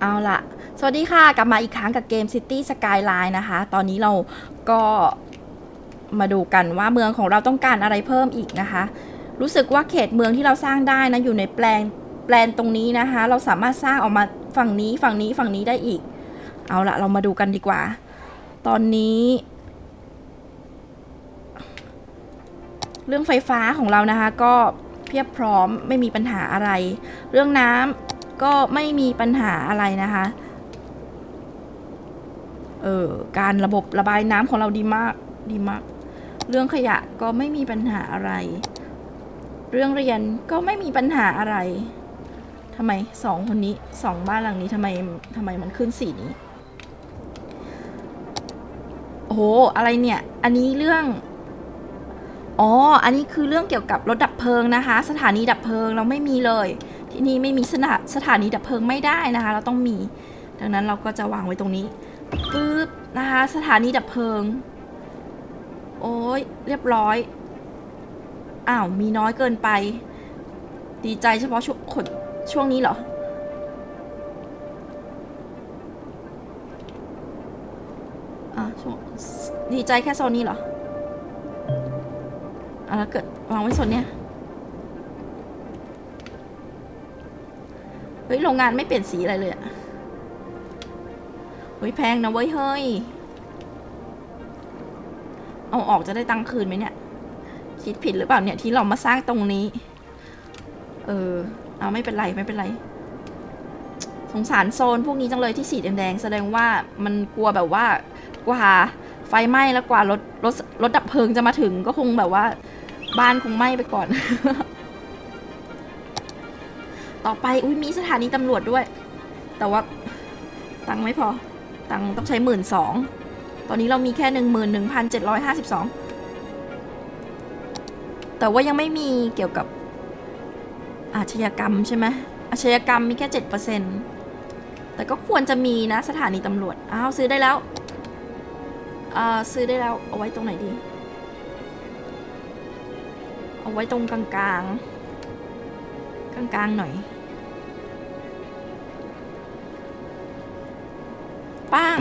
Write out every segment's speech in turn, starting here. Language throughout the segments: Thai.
เอาละสวัสดีค่ะ กลับมาอีกครั้งกับเกม City Skyline นะคะ ตอนนี้เราก็มาดูกันว่าเมืองของเราต้องการอะไรเพิ่มอีกนะคะ รู้สึกว่าเขตเมืองที่เราสร้างได้นะ อยู่ในแปลนแปลนตรงนี้นะคะ เราสามารถสร้างออกมาฝั่งนี้ฝั่งนี้ฝั่งนี้ได้อีก เอาละเรามาดูกันดีกว่า ตอนนี้ เรื่องไฟฟ้าของเรานะคะ ก็เพียบพร้อมไม่มีปัญหาอะไร เรื่องน้ำ ก็ไม่มีปัญหาอะไรนะคะ เออการระบบระบายน้ำของเราดีมากดีมาก เรื่องขยะก็ไม่มีปัญหาอะไร เรื่องเรียนก็ไม่มีปัญหาอะไรทำไมสองคนนี้สองบ้านหลังนี้ทำไมทำไมมันขึ้นสีนี้โอ้โห อะไรเนี่ย อันนี้เรื่อง อ๋อ อันนี้คือเรื่องเกี่ยวกับรถดับเพลิงนะคะ สถานีดับเพลิงเราไม่มีเลย ที่นี่ไม่มีสถาสถานีดับเพลิงไม่ได้นะคะ เราต้องมี ดังนั้นเราก็จะวางไว้ตรงนี้ปึ๊บนะคะ สถานีดับเพลิง โอ้ยเรียบร้อยอ้าวมีน้อยเกินไป ดีใจเฉพาะช่วงขนช่วงนี้เหรออะช่วงดีใจแค่โซนนี้เหรออะแล้วเกิดวางไว้โซนเนี้ย ฮ้ยโรงงานไม่เปลี่ยนสีอะไรเลยอะเฮ้ยแพงนะเว้ยเฮ้ย เอาออกจะได้ตังค์คืนไหมเนี่ย คิดผิดหรือเปล่าเนี่ยที่เรามาสร้างตรงนี้ เออ เอาไม่เป็นไรไม่เป็นไร สงสารโซนพวกนี้จังเลยที่สีแดงๆแสดงว่ามันกลัวแบบว่ากว่าไฟไหม้แล้วกว่ารถรถรถดับเพลิงจะมาถึงก็คงแบบว่า บ้านคงไหม้ไปก่อน ต่อไปอุ้ยมีสถานีตำรวจด้วย แต่ว่าตังค์ไม่พอ ตังค์ต้องใช้หมื่นสองตอนนี้เรามีแค่หนึ่งหมื่นหนึ่งพันเจ็ดร้อยห้าสิบสองแต่ว่ายังไม่มีเกี่ยวกับอาชญากรรมใช่ไหมอาชญากรรมมีแค่เจ็ดเปอร์เซ็นแต่ก็ควรจะมีนะสถานีตำรวจ อ้าว ซื้อได้แล้วอ่าซื้อได้แล้ว เอาไว้ตรงไหนดี เอาไว้ตรงกลางก ลางกลางๆหน่อยป้าง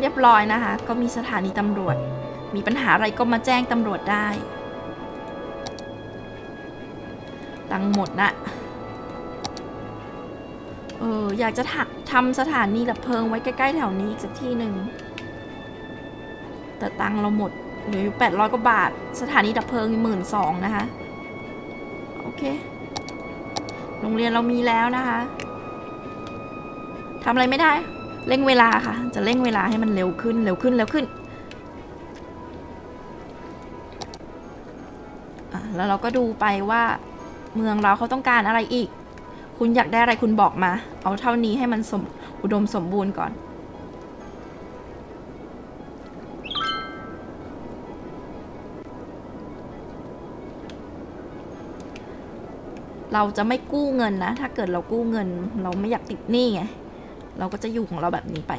เรียบร้อยนะคะ ก็มีสถานีตำรวจ มีปัญหาอะไรก็มาแจ้งตำรวจได้ตังหมดนะเอออยากจะถักทำสถานีดับเพลิงไว้ใกล้ๆแถวนี้อีกสักที่หนึ่งแต่ตังเราหมดเหลืออยู่แปดร้อยกว่าบาท สถานีดับเพลิงหมื่นสองนะคะ เค โรงเรียนเรามีแล้วนะคะทำอะไรไม่ได้ เร่งเวลาค่ะ จะเร่งเวลาให้มันเร็วขึ้น เร็วขึ้น เร็วขึ้น แล้วเราก็ดูไปว่า เมืองเราเขาต้องการอะไรอีก คุณอยากได้อะไรคุณบอกมา เอาเท่านี้ให้มันสมอุดมสมบูรณ์ก่อน เราจะไม่กู้เงินนะ ถ้าเกิดเรากู้เงิน เราไม่อยากติดหนี้ไง เราก็จะอยู่ของเราแบบนี้ไป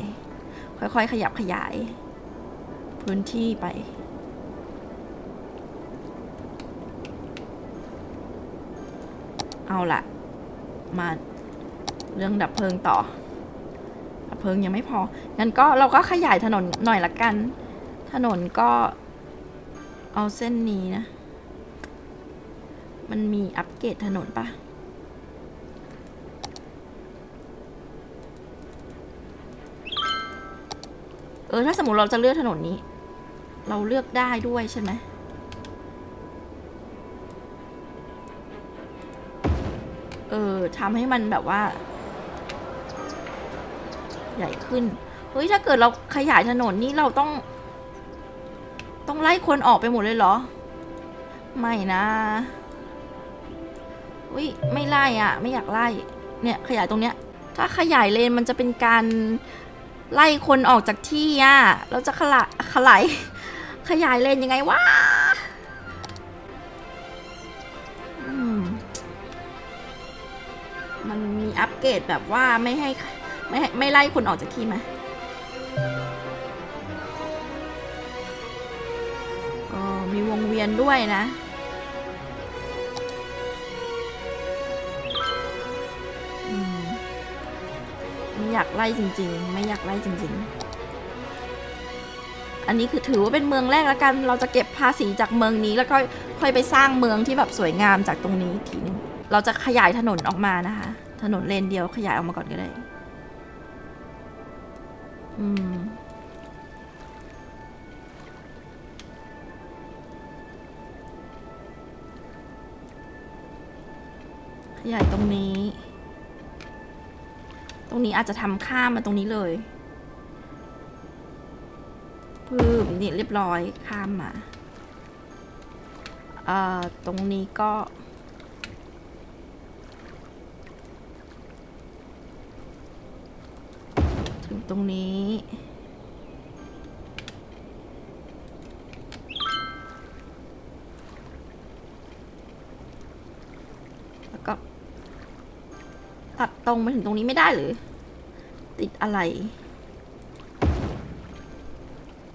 ค่อยๆ ขยับขยาย พื้นที่ไป เอาละมาเรื่องดับเพลิงต่อ ดับเพลิงยังไม่พอ งั้นก็เราก็ขยายถนนหน่อยละกัน ถนนก็เอาเส้นนี้นะ มันมีอัปเกรดถนนปะเออ ถ้าสมมติเราจะเลือกถนนนี้ เราเลือกได้ด้วยใช่ไหมเออทำให้มันแบบว่า ใหญ่ขึ้น เฮ้ย ถ้าเกิดเราขยายถนนนี่เราต้อง ต้องไล่คนออกไปหมดเลยเหรอ ไม่นะ อุ้ยไม่ไล่อะ ไม่อยากไล่ เนี่ยขยายตรงเนี้ย ถ้าขยายเลนมันจะเป็นการไล่คนออกจากที่อะ เราจะขละขลายขยายเลนยังไงวะมันมีอัปเกรดแบบว่าไม่ให้ไม่ให้ไม่ไล่คนออกจากที่ไหมเออมีวงเวียนด้วยนะ อยากไล่จริง ๆ ไม่อยากไล่จริง ๆ อันนี้คือถือว่าเป็นเมืองแรกแล้วกัน เราจะเก็บภาษีจากเมืองนี้แล้วก็ค่อยไปสร้างเมืองที่แบบสวยงามจากตรงนี้อีกทีนึงเราจะขยายถนนออกมานะคะ ถนนเลนเดียวขยายออกมาก่อนก็ได้ อืมขยายตรงนี้ ตรงนี้อาจจะทำข้ามมาตรงนี้เลยพืมนี่เรียบร้อยข้ามมาเอ่อตรงนี้ก็ถึงตรงนี้ แล้วก็ ตัดตรงมาถึงตรงนี้ไม่ได้หรือ ติดอะไร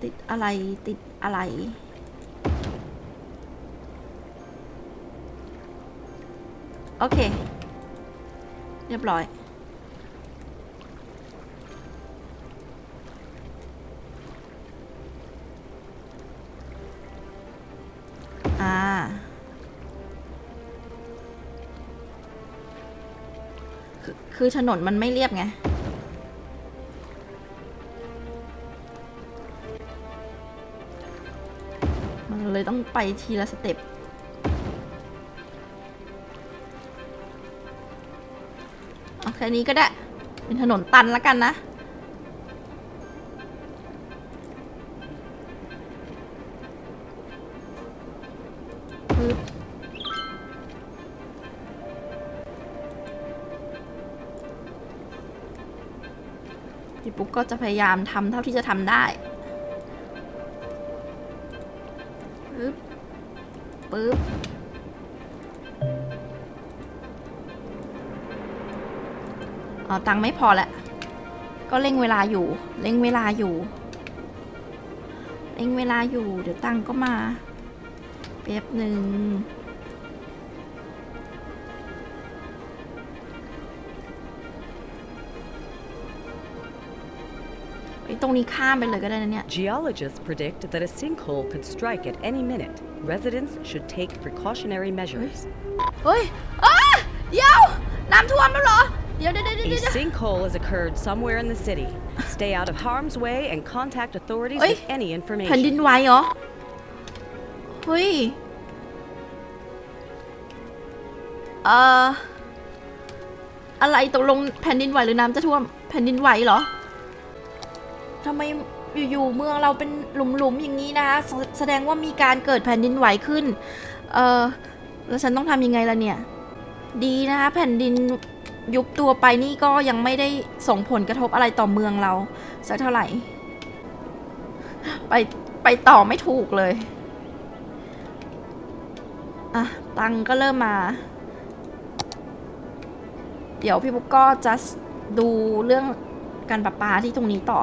ติดอะไรติดอะไร โอเค เรียบร้อย คือถนนมันไม่เรียบไง มันเลยต้องไปทีละสเต็ป โอเคนี้ก็ได้ เป็นถนนตันแล้วกันนะ ปุ๊กก็จะพยายามทำเท่าที่จะทำได้ปึ๊บปึ๊บอ๋อตังค์ไม่พอแหละ ก็เร่งเวลาอยู่เร่งเวลาอยู่เร่งเวลาอยู่ เดี๋ยวตังค์ก็มาแป๊บหนึ่ง ไอ้ยตรงนี้ข้ามไปเลยก็ได้นะเนี่ย Geologists predict that a sinkhole could strike at any minute. Residents should take precautionary measures. เฮ้ยอ้าเดี๋ยว น้ำท่วมแล้วเหรอ เดี๋ยวเดี๋ยวเดี๋ยว A เดี๋ยว sinkhole has occurred somewhere in the city. Stay out of harm's way and contact authorities Oi. with any แผ่นดิ information. นไหวเหรอ เฮ้ย เอ่อ อะไรตกลงแผ่นดินไหวหรือน้ำจะท่วม แผ่นดินไหวเหรอ ทำไมอยู่ๆเมืองเราเป็นหลุมๆอย่างนี้นะคะแสแสดงว่ามีการเกิดแผ่นดินไหวขึ้น เออแล้วฉันต้องทำยังไงล่ะเนี่ย ดีนะคะแผ่นดินยุบตัวไปนี่ก็ยังไม่ได้ส่งผลกระทบอะไรต่อเมืองเราสักเท่าไหร่ ไปไปต่อไม่ถูกเลยอะตังก็เริ่มมา เดี๋ยวพี่บุ๊กก็จะดูเรื่องการประปาที่ตรงนี้ต่อ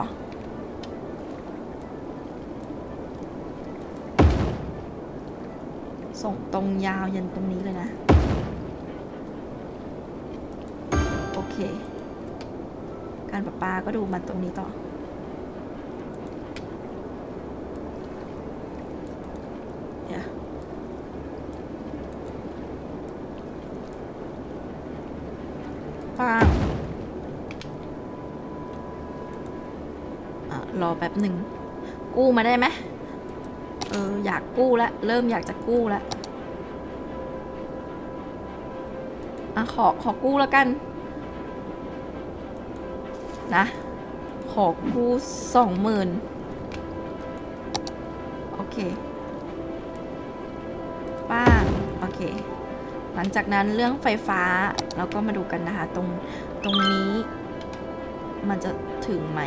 ส่งตรงยาวยันตรงนี้เลยนะ โอเค การประปาก็ดูมันตรงนี้ต่อ เดี๋ยวป้างอะรอแป๊บหนึ่ง กู้มาได้ไหมเอออยากกู้แล้วเริ่มอยากจะกู้แล้ว อะขอขอกู้แล้วกัน นะ ขอกู้สองหมื่นโอเค ป้าโอเค หลังจากนั้นเรื่องไฟฟ้าเราก็มาดูกันนะคะ ตรงตรงนี้ มันจะถึงไหม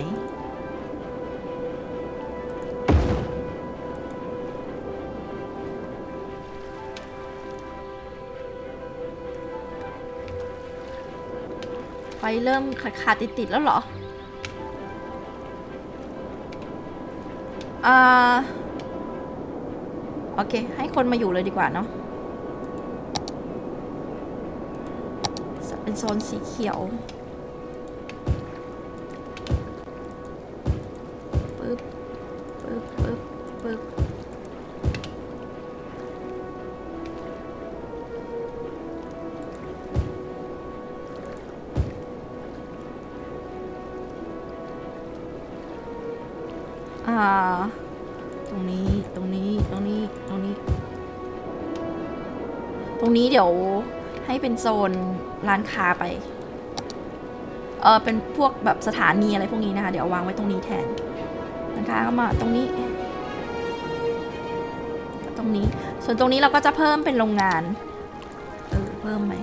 ฟเริ่มขาดขาดติดติดๆแล้วเหรอ อ่า โอเค ให้คนมาอยู่เลยดีกว่าเนาะ เป็นโซนสีเขียว อ่า ตรงนี้ ตรงนี้ ตรงนี้ ตรงนี้ ตรงนี้เดี๋ยวให้เป็นโซนร้านค้าไป เออเป็นพวกแบบสถานีอะไรพวกนี้นะคะ เดี๋ยววางไว้ตรงนี้แทนร้านะคะก็มาตรงนี้ ตรงนี้ ส่วนตรงนี้เราก็จะเพิ่มเป็นโรงงาน เออ เพิ่มไหม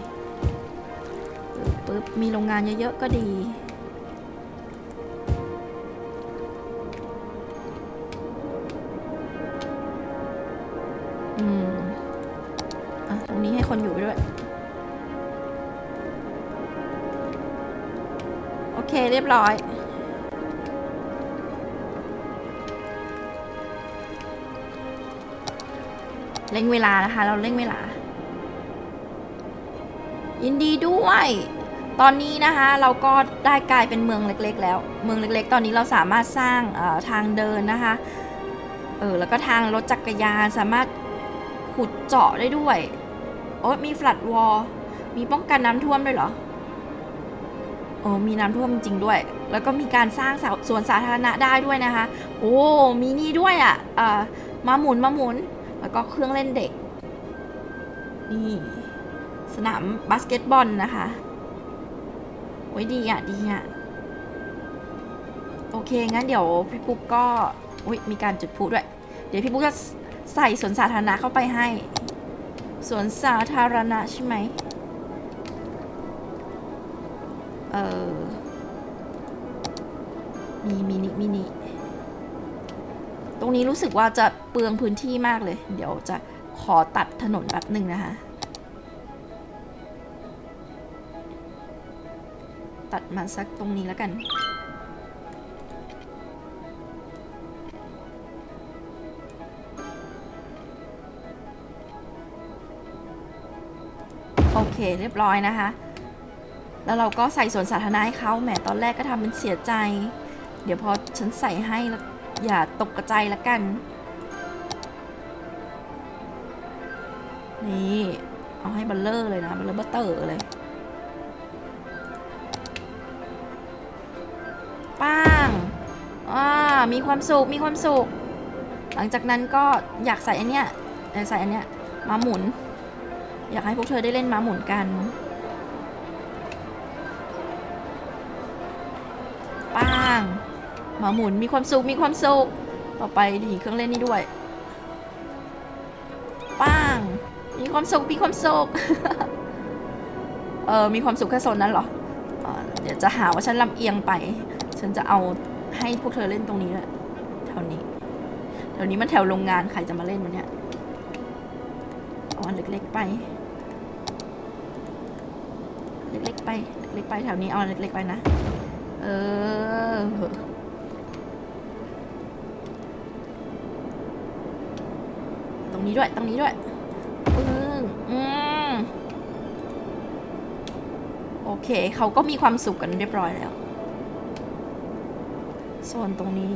ปึ๊บ มีโรงงานเยอะๆก็ดี คนอยู่ด้วย โอเคเรียบร้อย เร่งเวลานะคะ เราเร่งเวลา ยินดีด้วย ตอนนี้นะคะเราก็ได้กลายเป็นเมืองเล็กๆ แล้ว เมืองเล็กๆ ตอนนี้เราสามารถสร้างทางเดินนะคะเออแล้วก็ทางรถจักรยานสามารถขุดเจาะได้ด้วย โอ้มีฟลัดวอลมีป้องกันน้ำท่วมด้วยเหรอโอ้มีน้ำท่วมจริงด้วย แล้วก็มีการสร้างสสวนสาธารณะได้ด้วยนะคะ โอ้ มีนี่ด้วยอะ่ะเอ่อมาหมุนมาหมุน แล้วก็เครื่องเล่นเด็ก นี่ สนามบาสเกตบอลนะคะ โอ้ยดีอะ ดีอะ โอเค งั้นเดี๋ยวพี่ปุ๊กก็ อุ้ยมีการจุดพลุด้วย เดี๋ยวพี่ปุ๊กจะใส่สวนสาธารณะเข้าไปให้ สวนสาธารณะใช่ไหม เออ มีมินิมินิ ตรงนี้รู้สึกว่าจะเปลืองพื้นที่มากเลย เดี๋ยวจะขอตัดถนนแบบหนึ่งนะคะ ตัดมาสักตรงนี้แล้วกัน เคเรียบร้อยนะคะ แล้วเราก็ใส่สวนสาธารณะให้เขาแหมตอนแรกก็ทำเป็นเสียใจ เดี๋ยวพอฉันใส่ให้อย่าตกกระใจละกัน นี่เอาให้บัลเลอร์เลยนะบัลเลอร์เบอร์เตอร์เลยป้างอ่ามีความสุขมีความสุข หลังจากนั้นก็อยากใส่อันเนี้ยใส่อันเนี้ยมาหมุน อยากให้พวกเธอได้เล่นม้าหมุนกัน ป้างม้าหมุนมีความสุข มีความสุข ต่อไปดีเครื่องเล่นนี่ด้วย ป้าง มีความสุข มีความสุข เออ มีความสุขแค่โซนนั้นเหรอ เดี๋ยวจะหาว่าฉันลำเอียงไป ฉันจะเอาให้พวกเธอเล่นตรงนี้แหละแถวนี้แถวนี้มันแถวโรงงานใครจะมาเล่นวันเนี้ยเอาอันเล็กๆไป เล็กๆไป เล็กๆไปแถวนี้เอาเล็กๆไปนะ เออ ตรงนี้ด้วย ตรงนี้ด้วยปึ้งอืมโอเค เขาก็มีความสุขกันเรียบร้อยแล้ว ส่วนตรงนี้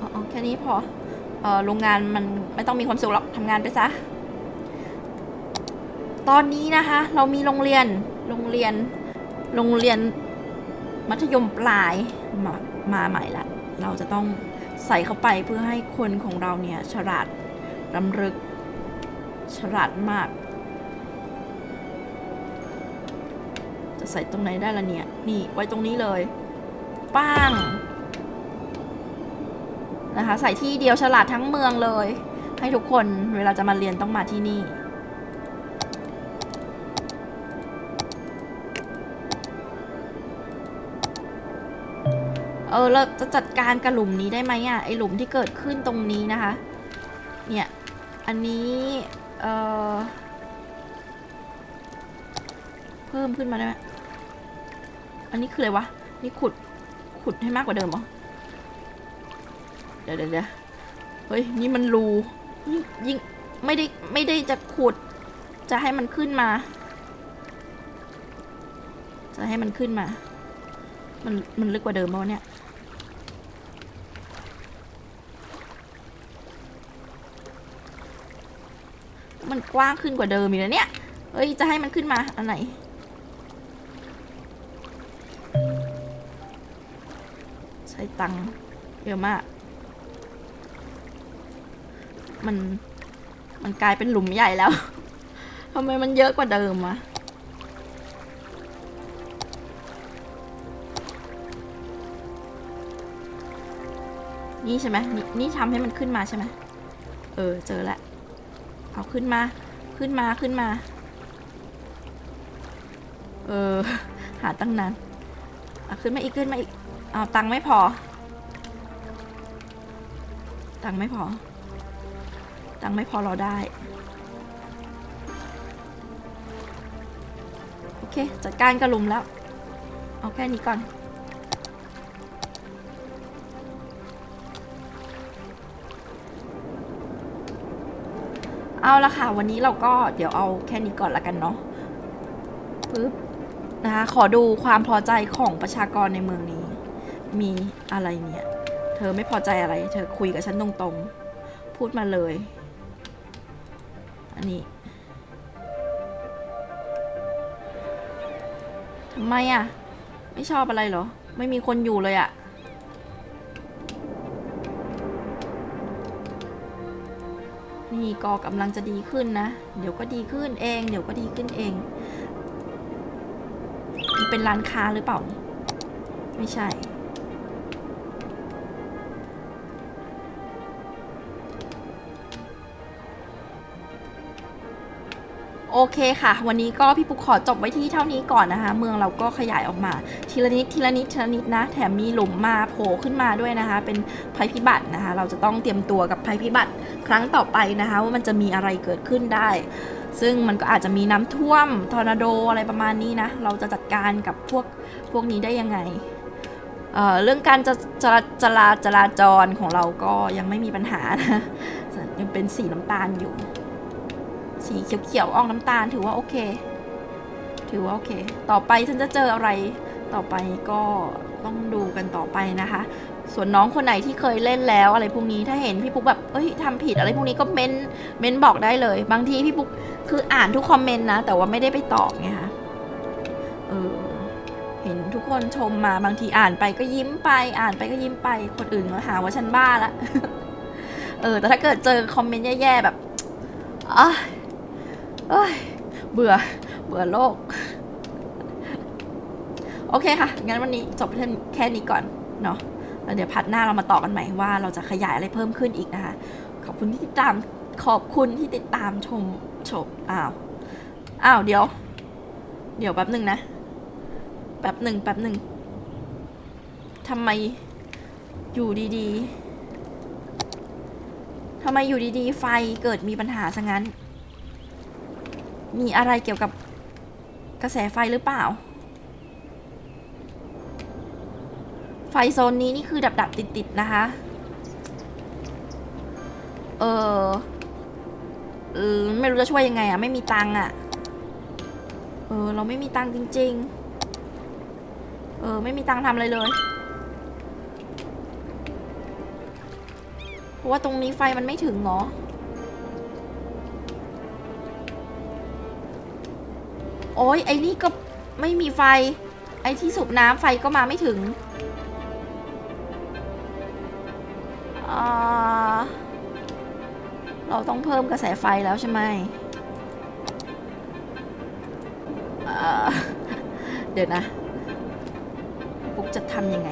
อ๋อแค่นี้พอเออโรงงานมันไม่ต้องมีความสุขหรอกทำงานไปซะ ตอนนี้นะคะ เรามีโรงเรียนโรงเรียนโรงเรียนมัธยมปลายมามาใหม่ละ เราจะต้องใส่เข้าไปเพื่อให้คนของเราเนี่ยฉลาดรำลึกฉลาดมาก จะใส่ตรงไหนได้ละเนี่ย นี่ไว้ตรงนี้เลยป้างนะคะ ใส่ที่เดียวฉลาดทั้งเมืองเลย ให้ทุกคนเวลาจะมาเรียนต้องมาที่นี่ เออเราจะจัดการกับหลุมนี้ได้ไหมอะไอหลุมที่เกิดขึ้นตรงนี้นะคะ เนี่ย อันนี้เออเพิ่มขึ้นมาได้ไหมอันนี้คืออะไรวะ นี่ขุดขุดให้มากกว่าเดิมเหรอ เดี๋ยวเดี๋ยวเฮ้ย นี่มันรูยิ่งยิ่งไม่ได้ไม่ได้จะขุด จะให้มันขึ้นมา จะให้มันขึ้นมา มันมันลึกกว่าเดิมมั้เนี่ย มันกว้างขึ้นกว่าเดิมอีกแล้วเนี่ย เอ้ย จะให้มันขึ้นมาอันไหน ใช้ตังเยอะมาก มัน มันกลายเป็นหลุมใหญ่แล้ว ทำไมมันเยอะกว่าเดิมอะนี่ใช่ไหมนี่นี่ทำให้มันขึ้นมาใช่ไหม เออ เจอแล้ว เอาขึ้นมา ขึ้นมา ขึ้นมา เออ หาตั้งนานเอาขึ้นมาอีก ขึ้นมาอีก เอาตังไม่พอ ตังไม่พอ ตังไม่พอเราได้ โอเค จัดการกระลุมแล้ว เอาแค่นี้ก่อน เอาละค่ะ วันนี้เราก็เดี๋ยวเอาแค่นี้ก่อนละกันเนาะปึ๊บนะคะขอดูความพอใจของประชากรในเมืองนี้ มีอะไรเนี่ย เธอไม่พอใจอะไร เธอคุยกับฉันตรงๆ พูดมาเลย อันนี้ทำไมอะ ไม่ชอบอะไรเหรอ ไม่มีคนอยู่เลยอะ นี่ก็กำลังจะดีขึ้นนะ เดี๋ยวก็ดีขึ้นเอง เดี๋ยวก็ดีขึ้นเองมันเป็นร้านค้าหรือเปล่า ไม่ใช่ อเคค่ะ วันนี้ก็พี่ปุ๊กขอจบไว้ที่เท่านี้ก่อนนะคะ เมืองเราก็ขยายออกมา ทีละนิดทีละนิดทีละนิดนะ แถมมีหลุมมาโผล่ขึ้นมาด้วยนะคะ เป็นภัยพิบัตินะคะ เราจะต้องเตรียมตัวกับภัยพิบัติครั้งต่อไปนะคะ ว่ามันจะมีอะไรเกิดขึ้นได้ ซึ่งมันก็อาจจะมีน้ำท่วมทอร์นาโดอะไรประมาณนี้นะ เราจะจัดการกับพวกพวกนี้ได้ยังไงเเรื่องการจะจราจราจราจรของเราก็ยังไม่มีปัญหานะยังเป็นสีน้ำตาลอยู่ สีเขียวๆออกน้ำตาล ถือว่าโอเค ถือว่าโอเค ต่อไปฉันจะเจออะไร ต่อไปก็ต้องดูกันต่อไปนะคะ ส่วนน้องคนไหนที่เคยเล่นแล้วอะไรพวกนี้ถ้าเห็นพี่ปุ๊กแบบเอ้ยทำผิดอะไรพวกนี้ก็เม้นเม้นบอกได้เลย บางทีพี่ปุ๊กคืออ่านทุกคอมเมนต์นะ แต่ว่าไม่ได้ไปตอบไงคะเออเห็นทุกคนชมมาบางทีอ่านไปก็ยิ้มไป อ่านไปก็ยิ้มไปคนอื่นก็หาว่าฉันบ้าละเออ แต่ถ้าเกิดเจอคอมเมนต์แย่ๆแบบอ้า เอ้ย เบื่อ เบื่อโลก โอเคค่ะ งั้นวันนี้จบแค่นี้ก่อนเนาะแล้วเดี๋ยวพัดหน้าเรามาต่อกันใหม่ว่าเราจะขยายอะไรเพิ่มขึ้นอีกนะคะ ขอบคุณที่ติดตาม ขอบคุณที่ติดตามชม ชม อ้าว อ้าว เดี๋ยว เดี๋ยวแป๊บหนึ่งนะ แป๊บหนึ่ง แป๊บหนึ่งทำไมอยู่ดีๆทำไมอยู่ดีๆ ไฟเกิดมีปัญหาซะงั้น มีอะไรเกี่ยวกับกระแสไฟหรือเปล่า ไฟโซนนี้นี่คือดับดับติดติดๆนะคะ เออเออไม่รู้จะช่วยยังไงอะไม่มีตังค์อะเออ เราไม่มีตังค์จริง ๆ เออ ไม่มีตังค์ทำอะไรเลย เพราะว่าตรงนี้ไฟมันไม่ถึงเหรอ โอ้ยไอ้นี่ก็ไม่มีไฟ ไอ้ที่สูบน้ำไฟก็มาไม่ถึงเราต้องเพิ่มกระแสไฟแล้วใช่ไหมเดี๋ยวนะปุ๊กจะทำยังไง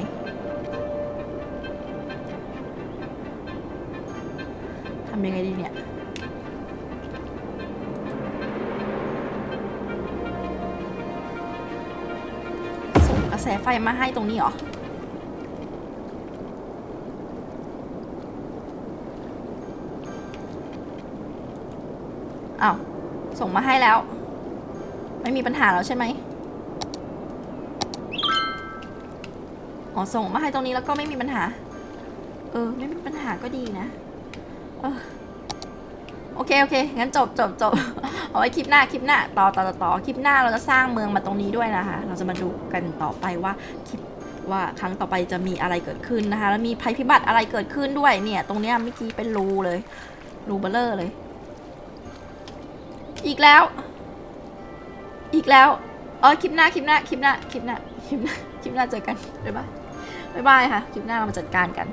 ทำยังไงดีเนี่ย ระแสไฟมาให้ตรงนี้เหรอ อ้าว ส่งมาให้แล้ว ไม่มีปัญหาแล้วใช่ไหมอ๋อ ส่งมาให้ตรงนี้แล้วก็ไม่มีปัญหา เออ ไม่มีปัญหาก็ดีนะ เออโอเค โอเค งั้นจบจบจบ เอาไว้คลิปหน้าคลิปหน้าต่อต่อต่อต่อคลิปหน้าเราจะสร้างเมืองมาตรงนี้ด้วยนะคะ เราจะมาดูกันต่อไปว่าคลิปว่าครั้งต่อไปจะมีอะไรเกิดขึ้นนะคะ แล้วมีภัยพิบัติอะไรเกิดขึ้นด้วยเนี่ย ตรงเนี้ยเมื่อกี้เป็นรูเลยรูเบลเลอร์เลย อีกแล้ว อีกแล้วเออคลิปหน้าคลิปหน้าคลิปหน้าคลิปหน้าคลิปหน้าคลิปหน้าเจอกันบ๊ายบายบ๊ายบายค่ะ คลิปหน้าเรามาจัดการกัน